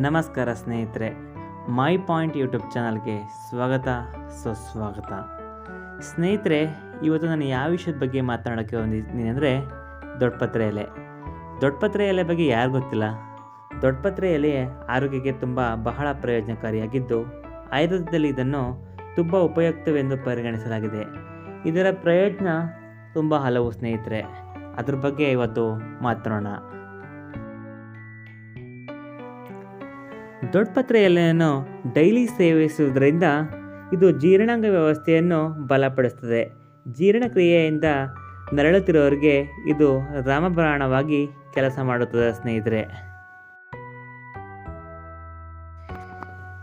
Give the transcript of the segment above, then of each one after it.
ನಮಸ್ಕಾರ ಸ್ನೇಹಿತರೆ my point YouTube ಚಾನಲ್ಗೆ ಸ್ವಾಗತ, ಸುಸ್ವಾಗತ. ಸ್ನೇಹಿತರೆ, ಇವತ್ತು ನಾನು ಯಾವ ವಿಷಯದ ಬಗ್ಗೆ ಮಾತನಾಡೋಕ್ಕೆ ಬಂದಿದ್ದೀನಿ ಅಂದರೆ ದೊಡ್ಡಪತ್ರೆ ಎಲೆ. ದೊಡ್ಡಪತ್ರೆ ಎಲೆ ಬಗ್ಗೆ ಯಾರು ಗೊತ್ತಿಲ್ಲ? ದೊಡ್ಡಪತ್ರೆ ಎಲೆ ಆರೋಗ್ಯಕ್ಕೆ ತುಂಬ ಬಹಳ ಪ್ರಯೋಜನಕಾರಿಯಾಗಿದ್ದು, ಆಯುರ್ವೇದದಲ್ಲಿ ಇದನ್ನು ತುಂಬ ಉಪಯುಕ್ತವೆಂದು ಪರಿಗಣಿಸಲಾಗಿದೆ. ಇದರ ಪ್ರಯೋಜನ ತುಂಬ ಹಲವು ಸ್ನೇಹಿತರೆ. ಅದ್ರ ಬಗ್ಗೆ ಇವತ್ತು ಮಾತನಾಡೋಣ. ದೊಡ್ಡಪತ್ರೆ ಎಲೆಯನ್ನು ಡೈಲಿ ಸೇವಿಸುವುದರಿಂದ ಇದು ಜೀರ್ಣಾಂಗ ವ್ಯವಸ್ಥೆಯನ್ನು ಬಲಪಡಿಸ್ತದೆ. ಜೀರ್ಣಕ್ರಿಯೆಯಿಂದ ನರಳುತ್ತಿರೋರಿಗೆ ಇದು ರಾಮಬಾಣವಾಗಿ ಕೆಲಸ ಮಾಡುತ್ತದೆ, ಸ್ನೇಹಿತರೆ.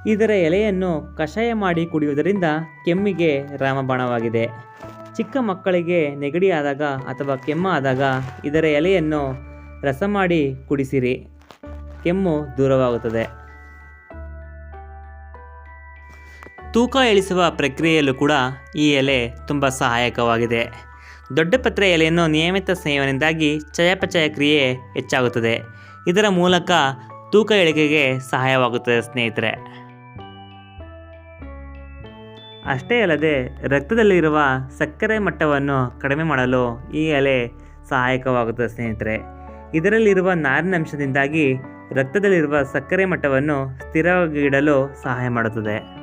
ಇದರ ಎಲೆಯನ್ನು ಕಷಾಯ ಮಾಡಿ ಕುಡಿಯುವುದರಿಂದ ಕೆಮ್ಮಿಗೆ ರಾಮಬಾಣವಾಗಿದೆ. ಚಿಕ್ಕ ಮಕ್ಕಳಿಗೆ ನೆಗಡಿ ಆದಾಗ ಅಥವಾ ಕೆಮ್ಮ ಆದಾಗ ಇದರ ಎಲೆಯನ್ನು ರಸ ಮಾಡಿ ಕುಡಿಸಿರಿ. ಕೆಮ್ಮು ದೂರವಾಗುತ್ತದೆ. ತೂಕ ಇಳಿಸುವ ಪ್ರಕ್ರಿಯೆಯಲ್ಲೂ ಕೂಡ ಈ ಎಲೆ ತುಂಬ ಸಹಾಯಕವಾಗಿದೆ. ದೊಡ್ಡ ಪತ್ರೆ ಎಲೆಯನ್ನು ನಿಯಮಿತ ಸೇವನೆಯಿಂದಾಗಿ ಚಯಾಪಚಯ ಕ್ರಿಯೆ ಹೆಚ್ಚಾಗುತ್ತದೆ. ಇದರ ಮೂಲಕ ತೂಕ ಇಳಿಕೆಗೆ ಸಹಾಯವಾಗುತ್ತದೆ ಸ್ನೇಹಿತರೆ. ಅಷ್ಟೇ ಅಲ್ಲದೆ ರಕ್ತದಲ್ಲಿರುವ ಸಕ್ಕರೆ ಮಟ್ಟವನ್ನು ಕಡಿಮೆ ಮಾಡಲು ಈ ಎಲೆ ಸಹಾಯಕವಾಗುತ್ತದೆ ಸ್ನೇಹಿತರೆ. ಇದರಲ್ಲಿರುವ ನಾರಿನಂಶದಿಂದಾಗಿ ರಕ್ತದಲ್ಲಿರುವ ಸಕ್ಕರೆ ಮಟ್ಟವನ್ನು ಸ್ಥಿರವಾಗಿ ಇಡಲು ಸಹಾಯ ಮಾಡುತ್ತದೆ.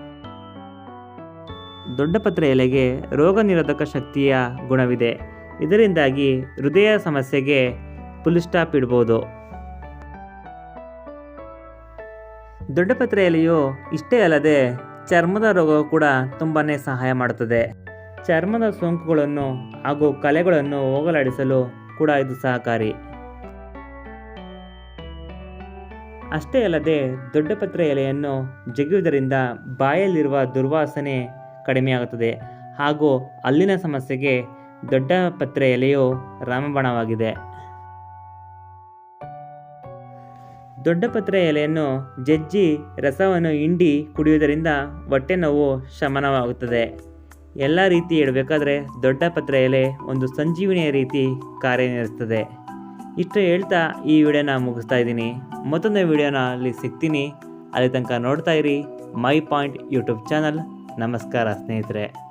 ದೊಡ್ಡಪತ್ರೆ ಎಲೆಗೆ ರೋಗ ನಿರೋಧಕ ಶಕ್ತಿಯ ಗುಣವಿದೆ. ಇದರಿಂದಾಗಿ ಹೃದಯ ಸಮಸ್ಯೆಗೆ ಪುಲಿಸ್ಟಾಪ್ ಇಡ್ಬೋದು. ದೊಡ್ಡಪತ್ರೆ ಎಲೆಯು ಇಷ್ಟೇ ಅಲ್ಲದೆ ಚರ್ಮದ ರೋಗವು ಕೂಡ ತುಂಬಾ ಸಹಾಯ ಮಾಡುತ್ತದೆ. ಚರ್ಮದ ಸೋಂಕುಗಳನ್ನು ಹಾಗೂ ಕಲೆಗಳನ್ನು ಹೋಗಲಾಡಿಸಲು ಕೂಡ ಇದು ಸಹಕಾರಿ. ಅಷ್ಟೇ ಅಲ್ಲದೆ ದೊಡ್ಡಪತ್ರೆ ಎಲೆಯನ್ನು ಜಗಿಯುವುದರಿಂದ ಬಾಯಲ್ಲಿರುವ ದುರ್ವಾಸನೆ ಕಡಿಮೆಯಾಗುತ್ತದೆ ಹಾಗೂ ಅಲ್ಲಿನ ಸಮಸ್ಯೆಗೆ ದೊಡ್ಡ ಪತ್ರೆ ಎಲೆಯು ರಾಮಬಾಣವಾಗಿದೆ. ದೊಡ್ಡ ಪತ್ರೆ ಎಲೆಯನ್ನು ಜಜ್ಜಿ ರಸವನ್ನು ಹಿಂಡಿ ಕುಡಿಯುವುದರಿಂದ ಹೊಟ್ಟೆ ನೋವು ಶಮನವಾಗುತ್ತದೆ. ಎಲ್ಲ ರೀತಿ ಹೇಳಬೇಕಾದ್ರೆ ದೊಡ್ಡ ಪತ್ರೆ ಎಲೆ ಒಂದು ಸಂಜೀವಿನಿಯ ರೀತಿ ಕಾರ್ಯನಿರ್ವಹಿಸ್ತದೆ ಇಷ್ಟು ಹೇಳ್ತಾ ಈ ವಿಡಿಯೋನ ಮುಗಿಸ್ತಾ ಇದ್ದೀನಿ. ಮತ್ತೊಂದು ವಿಡಿಯೋನ ಅಲ್ಲಿ ಸಿಗ್ತೀನಿ. ಅಲ್ಲಿ ತನಕ ನೋಡ್ತಾ ಇರಿ ಮೈ ಪಾಯಿಂಟ್ ಯೂಟ್ಯೂಬ್ ಚಾನಲ್. ನಮಸ್ಕಾರ ಸ್ನೇಹಿತರೆ.